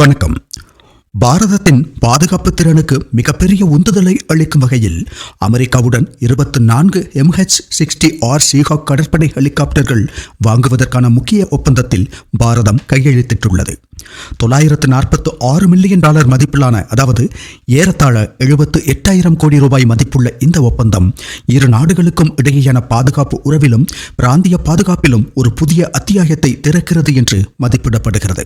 வணக்கம். பாரதத்தின் பாதுகாப்பு திறனுக்கு மிகப்பெரிய உந்துதலை அளிக்கும் வகையில் அமெரிக்காவுடன் இருபத்தி நான்கு எம்ஹெச் சிக்ஸ்டி ஆர் சீஹாக் கடற்படை ஹெலிகாப்டர்கள் வாங்குவதற்கான முக்கிய ஒப்பந்தத்தில் பாரதம் கையெழுத்திட்டுள்ளது. தொள்ளாயிரத்து நாற்பத்து ஆறு மில்லியன் டாலர் மதிப்பிலான அதாவது ஏறத்தாழ எழுபத்து எட்டாயிரம் கோடி ரூபாய் மதிப்புள்ள இந்த ஒப்பந்தம் இரு நாடுகளுக்கும் இடையேயான பாதுகாப்பு உறவிலும் பிராந்திய பாதுகாப்பிலும் ஒரு புதிய அத்தியாயத்தை திறக்கிறது என்று மதிப்பிடப்படுகிறது.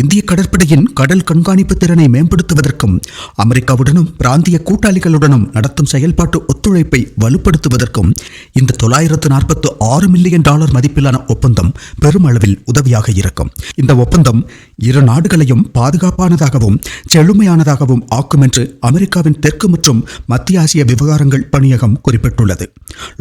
இந்திய கடற்படையின் கடல் கண்காணிப்பு திறனை மேம்படுத்துவதற்கும் அமெரிக்காவுடனும் பிராந்திய கூட்டாளிகளுடனும் நடத்தும் செயல்பாட்டு ஒத்துழைப்பை வலுப்படுத்துவதற்கும் இந்த தொள்ளாயிரத்து நாற்பத்து ஆறு மில்லியன் டாலர் மதிப்பிலான ஒப்பந்தம் பெருமளவில் உதவியாக இருக்கும். இந்த ஒப்பந்தம் இரு நாடுகளையும் பாதுகாப்பானதாகவும் செழுமையானதாகவும் ஆக்கும் என்று அமெரிக்காவின் தெற்கு மற்றும் மத்திய ஆசிய விவகாரங்கள் பணியகம் குறிப்பிட்டுள்ளது.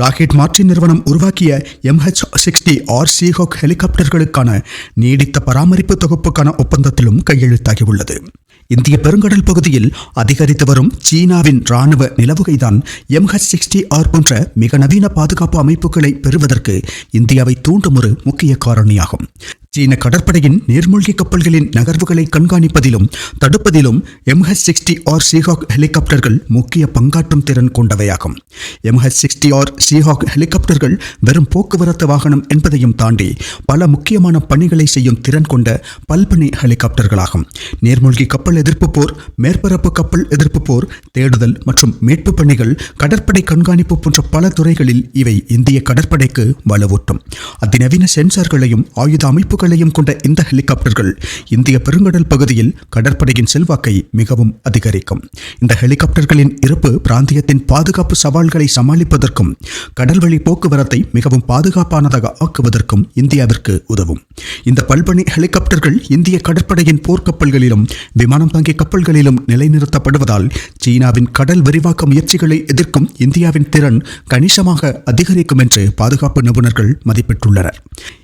லாக்கெட் மார்டின் நிறுவனம் உருவாக்கிய எம்ஹெச் சிக்ஸ்டி ஆர் சீஹோக் ஹெலிகாப்டர்களுக்கான நீடித்த பராமரிப்பு தொகுப்புக்கான ஒப்பந்தத்திலும் கையெழுத்தாகியுள்ளது. இந்திய பெருங்கடல் பகுதியில் அதிகரித்து வரும் சீனாவின் ராணுவ நிலவுகைதான் எம்ஹெச் சிக்ஸ்டி ஆர் போன்ற மிக நவீன பாதுகாப்பு அமைப்புகளை பெறுவதற்கு இந்தியாவை தூண்டும் ஒரு முக்கிய காரணியாகும். சீன கடற்படையின் நீர்மூழ்கி கப்பல்களின் நகர்வுகளை கண்காணிப்பதிலும் தடுப்பதிலும் எம்ஹெச் சிக்ஸ்டி ஆர் சீஹாக் ஹெலிகாப்டர்கள் முக்கிய பங்காற்றும் திறன் கொண்டவையாகும். எம்ஹெச் சிக்ஸ்டி ஆர் சீஹாக் ஹெலிகாப்டர்கள் வெறும் போக்குவரத்து வாகனம் என்பதையும் தாண்டி பல முக்கியமான பணிகளை செய்யும் திறன் கொண்ட பல்பணி ஹெலிகாப்டர்களாகும் நீர்மூழ்கி கப்பல் எதிர்ப்பு போர் மேற்பரப்பு கப்பல் எதிர்ப்பு போர் தேடுதல் மற்றும் மீட்பு பணிகள் கடற்படை கண்காணிப்பு போன்ற பல துறைகளில் இவை இந்திய கடற்படைக்கு வலுவூட்டும். அதிநவீன சென்சார்களையும் ஆயுத அமைப்பு அமைப்புகளையும் கொண்ட இந்த ஹெலிகாப்டர்கள் இந்திய பெருங்கடல் பகுதியில் கடற்படையின் செல்வாக்கை மிகவும் அதிகரிக்கும். இந்த ஹெலிகாப்டர்களின் இருப்பு பிராந்தியத்தின் பாதுகாப்பு சவால்களை சமாளிப்பதற்கும் கடல்வழி போக்குவரத்தை மிகவும் பாதுகாப்பானதாக ஆக்குவதற்கும் இந்தியாவிற்கு உதவும். இந்த பல்பணி ஹெலிகாப்டர்கள் இந்திய கடற்படையின் போர்க்கப்பல்களிலும் விமானம் தாங்கிய கப்பல்களிலும் நிலைநிறுத்தப்படுவதால் சீனாவின் கடல் விரிவாக்க முயற்சிகளை எதிர்க்கும் இந்தியாவின் திறன் கணிசமாக அதிகரிக்கும் என்று பாதுகாப்பு நிபுணர்கள் மதிப்பிட்டுள்ளனர்.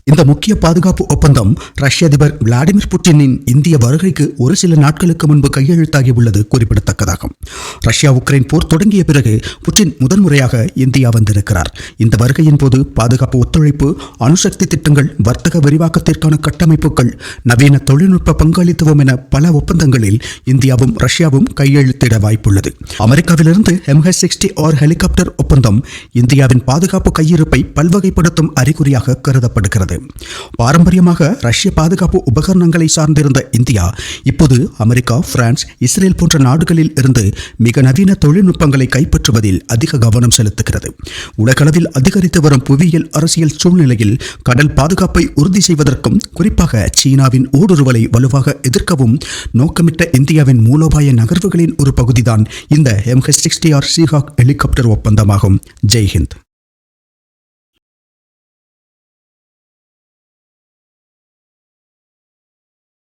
இந்த முக்கிய பாதுகாப்பு ஒப்பந்தம் ஒப்பந்தம் ரஷ்ய அதிபர் விளாடிமிர் புட்டினின் இந்திய வருகைக்கு ஒரு சில நாட்களுக்கு முன்பு கையெழுத்தாகியுள்ளது குறிப்பிடத்தக்கதாகும். ரஷ்யா உக்ரைன் போர் தொடங்கிய பிறகு புட்டின் முதன்முறையாக இந்தியா வந்திருக்கிறார். இந்த வருகையின் போது பாதுகாப்பு ஒத்துழைப்பு அணுசக்தி திட்டங்கள் வர்த்தக விரிவாக்கத்திற்கான கட்டமைப்புகள் நவீன தொழில்நுட்ப பங்காளித்துவம் என பல ஒப்பந்தங்களில் இந்தியாவும் ரஷ்யாவும் கையெழுத்திட வாய்ப்புள்ளது. அமெரிக்காவிலிருந்து எம்ஹெச் சிக்ஸ்டி ஆர் ஹெலிகாப்டர் ஒப்பந்தம் இந்தியாவின் பாதுகாப்பு கையிருப்பை பல்வகைப்படுத்தும் அறிகுறியாக கருதப்படுகிறது. பாரம்பரியமாக ரஷ்ய பாதுகாப்பு உபகரணங்களை சார்ந்திருந்த இந்தியா இப்போது அமெரிக்கா பிரான்ஸ் இஸ்ரேல் போன்ற நாடுகளில் இருந்து மிக நவீன தொழில்நுட்பங்களை கைப்பற்றுவதில் அதிக கவனம் செலுத்துகிறது. உலகளவில் அதிகரித்து வரும் புவியியல் அரசியல் சூழ்நிலையில் கடல் பாதுகாப்பை உறுதி செய்வதற்கும் குறிப்பாக சீனாவின் ஊடுருவலை வலுவாக எதிர்க்கவும் நோக்கமிட்ட இந்தியாவின் மூலோபாய நகர்வுகளின் ஒரு பகுதிதான் இந்த MH sixty R Seahawk helicopter ஒப்பந்தமாகும். ஜெய்ஹிந்த்.